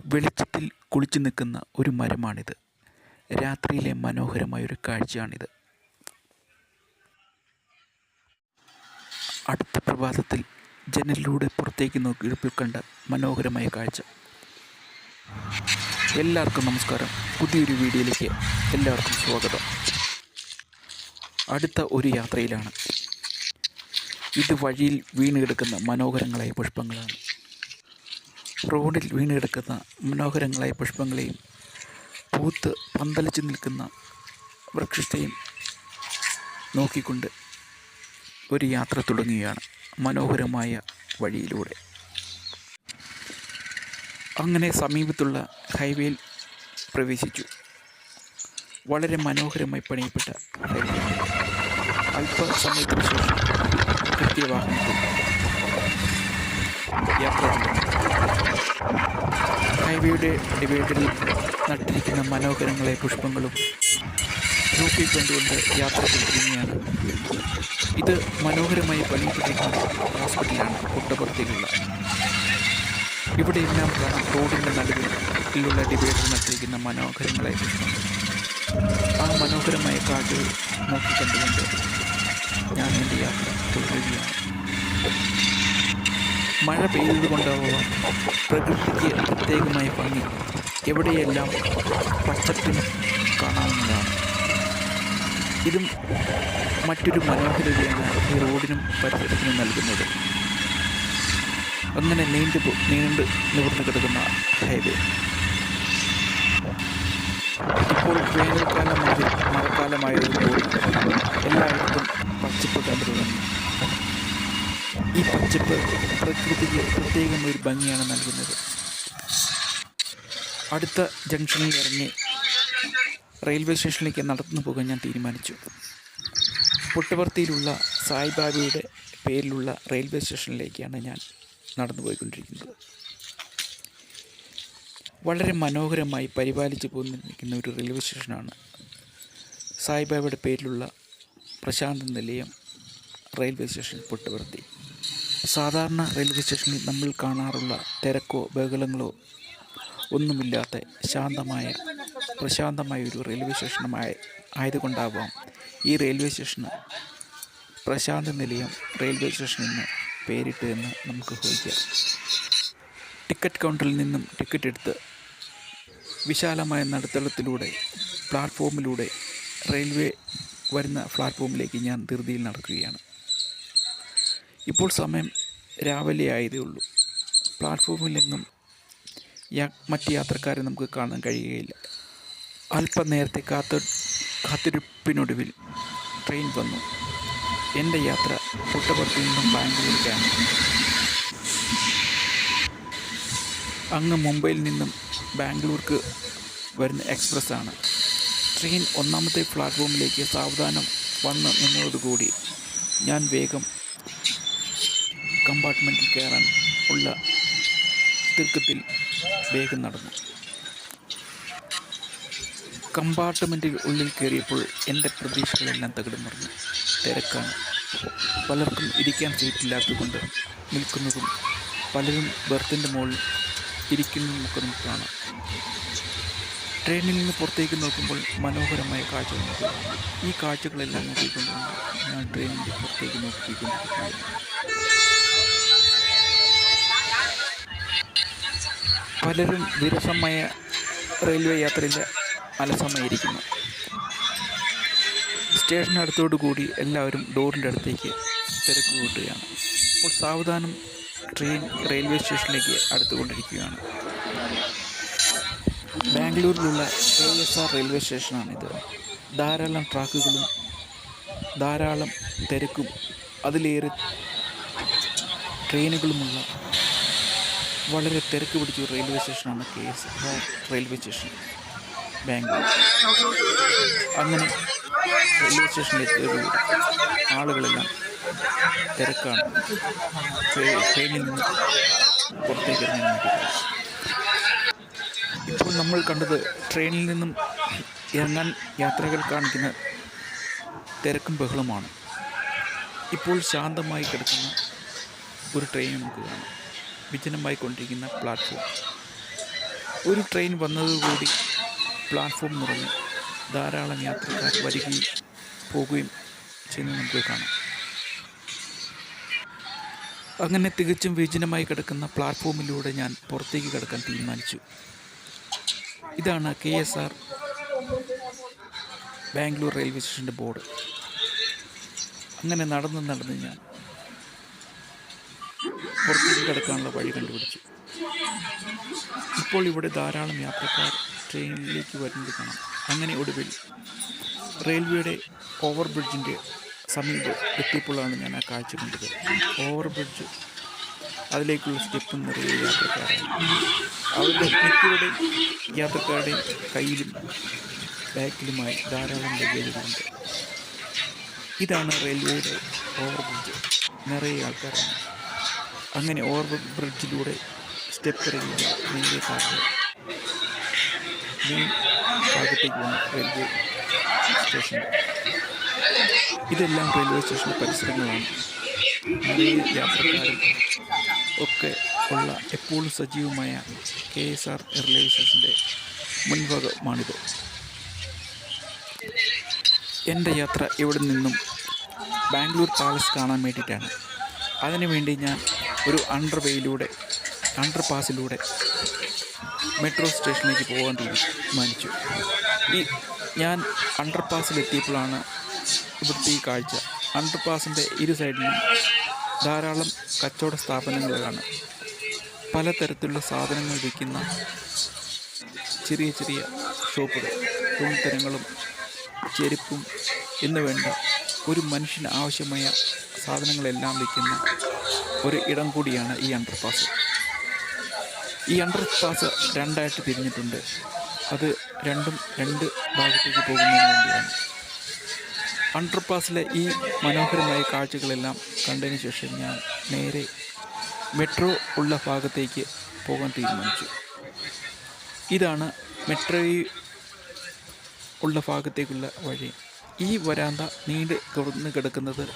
വെളിച്ചത്തിൽ കുളിച്ചു നിൽക്കുന്ന ഒരു മരമാണിത്. രാത്രിയിലെ മനോഹരമായൊരു കാഴ്ചയാണിത്. അടുത്ത പ്രഭാതത്തിൽ ജനലിലൂടെ പുറത്തേക്ക് നോക്കി കണ്ട മനോഹരമായ കാഴ്ച. എല്ലാവർക്കും നമസ്കാരം. പുതിയൊരു വീഡിയോയിലേക്ക് എല്ലാവർക്കും സ്വാഗതം. അടുത്ത ഒരു യാത്രയിലാണ്. ഇത് വഴിയിൽ വീണ് കിടക്കുന്ന മനോഹരങ്ങളായ പുഷ്പങ്ങളാണ്. റോഡിൽ വീണ് കിടക്കുന്ന മനോഹരങ്ങളായ പുഷ്പങ്ങളെയും പൂത്ത് പന്തലിച്ച് നിൽക്കുന്ന വൃക്ഷത്തെയും നോക്കിക്കൊണ്ട് ഒരു യാത്ര തുടങ്ങുകയാണ് മനോഹരമായ വഴിയിലൂടെ. അങ്ങനെ സമീപത്തുള്ള ഹൈവേയിൽ പ്രവേശിച്ചു. വളരെ മനോഹരമായി പണിയപ്പെട്ട ഹൈവേ. അല്പസമയത്തിന് ശേഷം കൃത്യവാഹനത്തിൽ യാത്ര ഹൈവേയുടെ ഡിവൈഡറിൽ നട്ടിരിക്കുന്ന മനോഹരങ്ങളെ പുഷ്പങ്ങളും ഗ്രൂപ്പിൽ കണ്ടുകൊണ്ട് യാത്ര തുടരുകയാണ് ഇത് മനോഹരമായി പണിയപ്പെട്ടിരിക്കുന്ന ഹോസ്പിറ്റലാണ് കുട്ടപ്പുറത്തേക്കുള്ള ഇവിടെയെല്ലാം കാണാം റോഡിന്റെ നടുവിലുള്ള ഡിവൈഡർ നട്ടിരിക്കുന്ന മനോഹരങ്ങളെ ആ മനോഹരമായ കാഴ്ചകൾ നോക്കിക്കൊണ്ടുകൊണ്ട് ഞാൻ എന്റെ യാത്ര തുടരുകയാണ്. മഴ പെയ്തത് കൊണ്ടാവാം പ്രകൃതിക്ക് പ്രത്യേകമായ ഭംഗി. എവിടെയെല്ലാം പച്ചപ്പിന് കാണാവുന്നതാണ് ഇതും മറ്റൊരു മനോഹരതയാണ് ഈ റോഡിനും പരിസരത്തിനും നൽകുന്നത്. അങ്ങനെ നീണ്ടു നീണ്ടു നിവർന്നു കിടക്കുന്ന ഹൈവേ. ഇപ്പോൾ വേനൽക്കാലം മുതൽ മഴക്കാലമായതുകൊണ്ട് എല്ലായിടത്തും പച്ചപ്പ് കണ്ടു തുടങ്ങി ഈ പച്ചപ്പ് പ്രകൃതിക്ക് പ്രത്യേകം ഒരു ഭംഗിയാണ് നൽകുന്നത്. അടുത്ത ജംഗ്ഷനിൽ ഇറങ്ങി റെയിൽവേ സ്റ്റേഷനിലേക്ക് നടന്നു പോകാൻ ഞാൻ തീരുമാനിച്ചു. പുട്ടപർത്തിയിലുള്ള സായിബാബയുടെ പേരിലുള്ള റെയിൽവേ സ്റ്റേഷനിലേക്കാണ് ഞാൻ നടന്നു പോയിക്കൊണ്ടിരിക്കുന്നത്. വളരെ മനോഹരമായി പരിപാലിച്ചു പോന്നിരിക്കുന്ന ഒരു റെയിൽവേ സ്റ്റേഷനാണ് സായിബാബയുടെ പേരിലുള്ള പ്രശാന്ത നിലയം റെയിൽവേ സ്റ്റേഷൻ പുട്ടപർത്തി സാധാരണ റെയിൽവേ സ്റ്റേഷനിൽ നമ്മൾ കാണാറുള്ള തിരക്കോ ബഹളങ്ങളോ ഒന്നുമില്ലാത്ത ശാന്തമായ പ്രശാന്തമായ ഒരു റെയിൽവേ സ്റ്റേഷനുമായ ആയതുകൊണ്ടാവാം ഈ റെയിൽവേ സ്റ്റേഷന് പ്രശാന്ത നിലയം റെയിൽവേ സ്റ്റേഷൻ എന്ന് പേരിട്ട് എന്ന് നമുക്ക് ഊഹിക്കാം. ടിക്കറ്റ് കൗണ്ടറിൽ നിന്നും ടിക്കറ്റ് എടുത്ത് വിശാലമായ നടുത്തളത്തിലൂടെ പ്ലാറ്റ്ഫോമിലൂടെ റെയിൽവേ വരുന്ന പ്ലാറ്റ്ഫോമിലേക്ക് ഞാൻ ധൃതിയിൽ നടക്കുകയാണ്. ഇപ്പോൾ സമയം രാവിലെ ആയതേ ഉള്ളൂ. പ്ലാറ്റ്ഫോമിലെങ്ങും മറ്റ് യാത്രക്കാരെ നമുക്ക് കാണാൻ കഴിയുകയില്ല. അല്പം നേരത്തെ കാത്തു കാത്തിരിപ്പിനൊടുവിൽ ട്രെയിൻ വന്നു. എന്റെ യാത്ര പുട്ടപർത്തിയിൽ നിന്നും ബാംഗ്ലൂരിലാണ് അങ്ങ് മുംബൈയിൽ നിന്നും ബാംഗ്ലൂർക്ക് വരുന്ന എക്സ്പ്രസ് ആണ് ട്രെയിൻ ഒന്നാമത്തെ പ്ലാറ്റ്ഫോമിലേക്ക് സാവധാനം വന്ന് നിന്നതോടുകൂടി ഞാൻ വേഗം കമ്പാർട്ട്മെന്റിൽ കയറാൻ ഉള്ള തിടുക്കത്തിൽ വേഗം നടന്നു. കമ്പാർട്ട്മെന്റിൽ ഉള്ളിൽ കയറിയപ്പോൾ എന്റെ പ്രതീക്ഷകളെല്ലാം തകിടം മറിഞ്ഞു തിരക്കാണ്. പലർക്കും ഇരിക്കാൻ സീറ്റില്ലാത്തതുകൊണ്ട് നിൽക്കുന്നതും പലരും ബർത്തിന്റെ മുകളിൽ ഇരിക്കുന്നതുമൊക്കെ നമുക്ക് കാണാം. ട്രെയിനിൽ നിന്ന് പുറത്തേക്ക് നോക്കുമ്പോൾ മനോഹരമായ കാഴ്ചകൾ ഈ കാഴ്ചകളെല്ലാം നോക്കിക്കൊണ്ടാണ് ഞാൻ ട്രെയിനിന്റെ പുറത്തേക്ക് നോക്കിക്കൊണ്ടിരിക്കുന്നത്. പലരും വിരസമായ റെയിൽവേ യാത്രയിൽ അലസമായിരിക്കുന്നു. സ്റ്റേഷനടുത്തോടു കൂടി എല്ലാവരും ഡോറിന്റെ അടുത്തേക്ക് തിരക്ക് കൂട്ടുകയാണ്. അപ്പോൾ സാവധാനം ട്രെയിൻ റെയിൽവേ സ്റ്റേഷനിലേക്ക് അടുത്തുകൊണ്ടിരിക്കുകയാണ്. ബാംഗ്ലൂരിലുള്ള കെ എസ് ആർ റെയിൽവേ സ്റ്റേഷനാണിത്. ധാരാളം ട്രാക്കുകളും ധാരാളം തിരക്കും അതിലേറെ ട്രെയിനുകളുമുള്ള വളരെ തിരക്ക് പിടിച്ച റെയിൽവേ സ്റ്റേഷനാണ് K S R railway station Bangalore. അങ്ങനെ റെയിൽവേ സ്റ്റേഷനിലേക്ക് ആളുകളെല്ലാം തിരക്കാണ്. ട്രെ- ട്രെയിനിൽ നിന്ന് പുറത്തേക്ക് ഇറങ്ങാൻ വേണ്ടി ഇപ്പോൾ നമ്മൾ കണ്ടത് ട്രെയിനിൽ നിന്നും ഇറങ്ങാൻ യാത്രകൾ കാണിക്കുന്ന തിരക്കും ബഹളമാണ്. ഇപ്പോൾ ശാന്തമായി കിടക്കുന്ന ഒരു ട്രെയിൻ നമുക്ക് കാണാം. വിജനമായി കൊണ്ടിരിക്കുന്ന പ്ലാറ്റ്ഫോം. ഒരു ട്രെയിൻ വന്നതോടുകൂടി പ്ലാറ്റ്ഫോം നിറഞ്ഞ് ധാരാളം യാത്രക്കാർ വരികയും പോകുകയും ചെയ്യുന്നത് നമുക്ക് കാണാം. അങ്ങനെ തികച്ചും വിജനമായി കിടക്കുന്ന പ്ലാറ്റ്ഫോമിലൂടെ ഞാൻ പുറത്തേക്ക് കിടക്കാൻ തീരുമാനിച്ചു. ഇതാണ് K S R Bangalore railway സ്റ്റേഷന്റെ ബോർഡ്. അങ്ങനെ നടന്ന് നടന്ന് ഞാൻ പുറത്തേക്ക് കിടക്കാനുള്ള വഴി കണ്ടുപിടിച്ചു. ഇപ്പോൾ ഇവിടെ ധാരാളം യാത്രക്കാർ ട്രെയിനിലേക്ക് വരുന്നത് കാണാം. അങ്ങനെ ഒടുവിൽ റെയിൽവേയുടെ ഓവർ ബ്രിഡ്ജിന്റെ സമീപം എത്തിയപ്പോഴാണ് ഞാൻ ആ കാഴ്ച കണ്ടത്. ഓവർ ബ്രിഡ്ജ് അതിലേക്കുള്ള സ്റ്റെപ്പും നിറയെ യാത്രക്കാരാണ് അവരുടെ മിക്കവരുടെയും യാത്രക്കാരുടെയും കയ്യിലും ബാക്കിലുമായി ധാരാളം ലഗേജുകളുണ്ട്. ഇതാണ് റെയിൽവേയുടെ ഓവർ ബ്രിഡ്ജ്. നിറയെ ആൾക്കാരാണ്. അങ്ങനെ ഓവർ ബ്രിഡ്ജിലൂടെ സ്റ്റെപ്പ് ഇറങ്ങിയ റെയിൽവേ കാർഡ് മെയിൻ ഭാഗത്തേക്ക് വന്നു റെയിൽവേ സ്റ്റേഷൻ ഇതെല്ലാം റെയിൽവേ സ്റ്റേഷൻ പരിസരങ്ങളാണ്. നിറയെ യാത്രക്കാരും ഒക്കെ ഉള്ള എപ്പോഴും സജീവമായ കെ എസ് ആർ എയർലൈൻസിന്റെ മുൻഭാഗമാണിത്. എന്റെ യാത്ര ഇവിടെ നിന്നും ബാംഗ്ലൂർ പാലസ് കാണാൻ വേണ്ടിയിട്ടാണ്. അതിനുവേണ്ടി ഞാൻ ഒരു അണ്ടർ വേയിലൂടെ അണ്ടർ പാസിലൂടെ മെട്രോ സ്റ്റേഷനിലേക്ക് പോകാൻ തീരുമാനിച്ചു. ഈ ഞാൻ അണ്ടർ പാസിലെത്തിയപ്പോഴാണ് ഇവിടുത്തെ ഈ കാഴ്ച. അണ്ടർ പാസിന്റെ ഇരു സൈഡിലും ധാരാളം കച്ചവട സ്ഥാപനങ്ങളാണ് പലതരത്തിലുള്ള സാധനങ്ങൾ വിൽക്കുന്ന ചെറിയ ചെറിയ ഷോപ്പുകൾ തുണിത്തരങ്ങളും ചെരുപ്പും എന്ന് വേണ്ട ഒരു മനുഷ്യന് ആവശ്യമായ സാധനങ്ങളെല്ലാം വിൽക്കുന്ന ഒരു ഇടം കൂടിയാണ് ഈ അണ്ടർപാസ് ഈ അണ്ടർപാസ് രണ്ടായിട്ട് തിരിഞ്ഞിട്ടുണ്ട്. അത് രണ്ടും രണ്ട് ഭാഗത്തേക്ക് പോകുന്നതിന് വേണ്ടിയാണ്. അണ്ടർപാസിലെ ഈ മനോഹരമായ കാഴ്ചകളെല്ലാം കണ്ടതിന് ശേഷം ഞാൻ നേരെ മെട്രോ ഉള്ള ഭാഗത്തേക്ക് പോകാൻ തീരുമാനിച്ചു. ഇതാണ് മെട്രോയിൽ ഉള്ള ഭാഗത്തേക്കുള്ള വഴി. ഈ വരാന്ത നീണ്ട് തുറന്ന് കിടക്കുന്നത്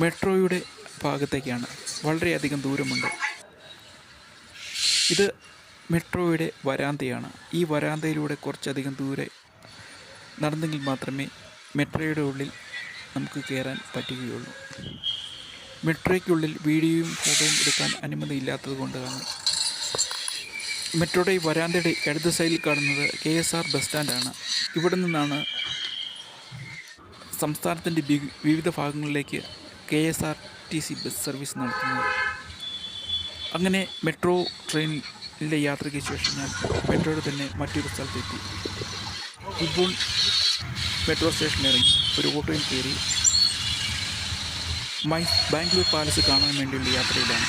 മെട്രോയുടെ ഭാഗത്തേക്കാണ്. വളരെയധികം ദൂരമുണ്ട്. ഇത് മെട്രോയുടെ വരാന്തയാണ്. ഈ വരാന്തയിലൂടെ കുറച്ചധികം ദൂരെ നടന്നെങ്കിൽ മാത്രമേ മെട്രോയുടെ ഉള്ളിൽ നമുക്ക് കയറാൻ പറ്റുകയുള്ളൂ. മെട്രോയ്ക്കുള്ളിൽ വീഡിയോയും ഫോട്ടോയും എടുക്കാൻ അനുമതിയില്ലാത്തത് കൊണ്ടാണ്. മെട്രോയുടെ ഈ വരാന്തയുടെ ഇടത് സൈഡിൽ കാണുന്നത് കെ എസ് ആർ ബസ് സ്റ്റാൻഡാണ്. ഇവിടെ നിന്നാണ് സംസ്ഥാനത്തിന്റെ വിവിധ ഭാഗങ്ങളിലേക്ക് K S R T C bus service നടത്തുന്നത്. അങ്ങനെ മെട്രോ ട്രെയിനിലെ യാത്രയ്ക്ക് ശേഷം ഞാൻ മെട്രോയുടെ തന്നെ മറ്റൊരു സ്ഥലത്തെത്തി. ഇപ്പോൾ മെട്രോ സ്റ്റേഷനിൽ ഇറങ്ങി ഒരു ഓട്ടോയിൽ കയറി മൈ ബാംഗ്ലൂർ പാലസ് കാണാൻ വേണ്ടിയുള്ള യാത്രയിലാണ്.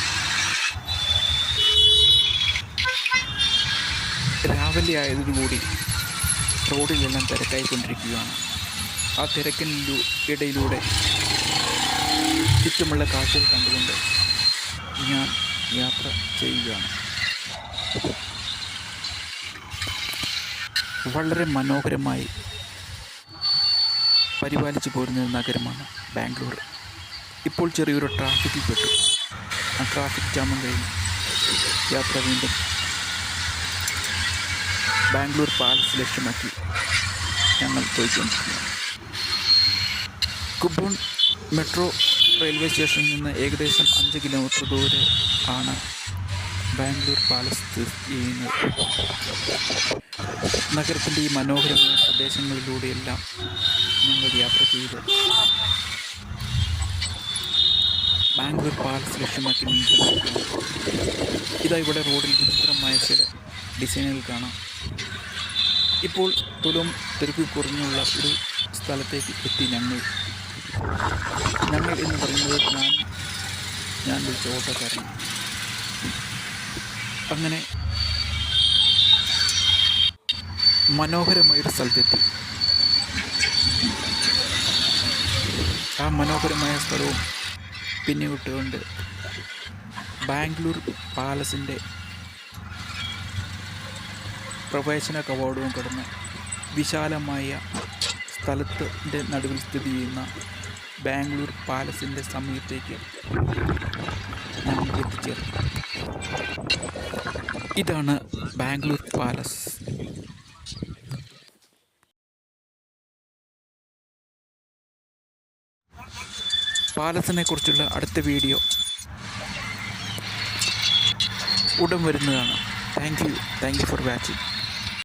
രാവിലെ ആയതോടുകൂടി റോഡിലെല്ലാം തിരക്കായിക്കൊണ്ടിരിക്കുകയാണ്. ആ തിരക്കിനു ഇടയിലൂടെ ചുറ്റുമുള്ള കാഴ്ചകൾ കണ്ടുകൊണ്ട് ഞാൻ യാത്ര ചെയ്യുകയാണ്. വളരെ മനോഹരമായി പരിപാലിച്ചു പോരുന്ന നഗരമാണ് ബാംഗ്ലൂർ ഇപ്പോൾ ചെറിയൊരു ട്രാഫിക്കിൽ പെട്ടു. ആ ട്രാഫിക് ജാമും കഴിഞ്ഞു. യാത്ര വീണ്ടും ബാംഗ്ലൂർ പാലസ് ലക്ഷ്യമാക്കി ഞങ്ങൾ പോയിക്കൊണ്ടിരിക്കുന്നു കുബൂൺ മെട്രോ റെയിൽവേ സ്റ്റേഷനിൽ നിന്ന് ഏകദേശം അഞ്ച് കിലോമീറ്റർ ദൂരെ ആണ് ബാംഗ്ലൂർ പാലസ് സ്ഥിതി ചെയ്യുന്നത്. നഗരത്തിന്റെ ഈ മനോഹരമായ പ്രദേശങ്ങളിലൂടെയെല്ലാം ഞങ്ങൾ യാത്ര ചെയ്ത് ബാംഗ്ലൂർ പാലസ് ലക്ഷ്യമാക്കി നീങ്ങിക്കൊണ്ടിരിക്കുകയാണ് ഇതാ ഇവിടെ റോഡിൽ വിചിത്രമായ ചില ഡിസൈനുകൾ കാണാം. ഇപ്പോൾ തുലം തിരക്ക് കുറഞ്ഞുള്ള ഒരു സ്ഥലത്തേക്ക് എത്തി ഞങ്ങൾ. ഞങ്ങൾ എന്ന് പറയുന്നത് ഞാൻ ഞാൻ വിളിച്ച ഓട്ടോക്കാരൻ അങ്ങനെ മനോഹരമായൊരു സ്ഥലത്തെത്തി. ആ മനോഹരമായ സ്ഥലവും പിന്നെ വിട്ടുകൊണ്ട് ബാംഗ്ലൂർ പാലസിന്റെ പ്രവേശന കവാടവും കടന്ന് വിശാലമായ സ്ഥലത്തിന്റെ നടുവിൽ സ്ഥിതി ചെയ്യുന്ന ബാംഗ്ലൂർ പാലസിന്റെ സമീപത്തേക്ക് ഞങ്ങൾ എത്തിച്ചേർന്നു. ഇതാണ് ബാംഗ്ലൂർ പാലസ്. പാലസിനെ കുറിച്ചുള്ള അടുത്ത വീഡിയോ. ഉടൻ വരുന്നതാണ്. Thank you thank you for watching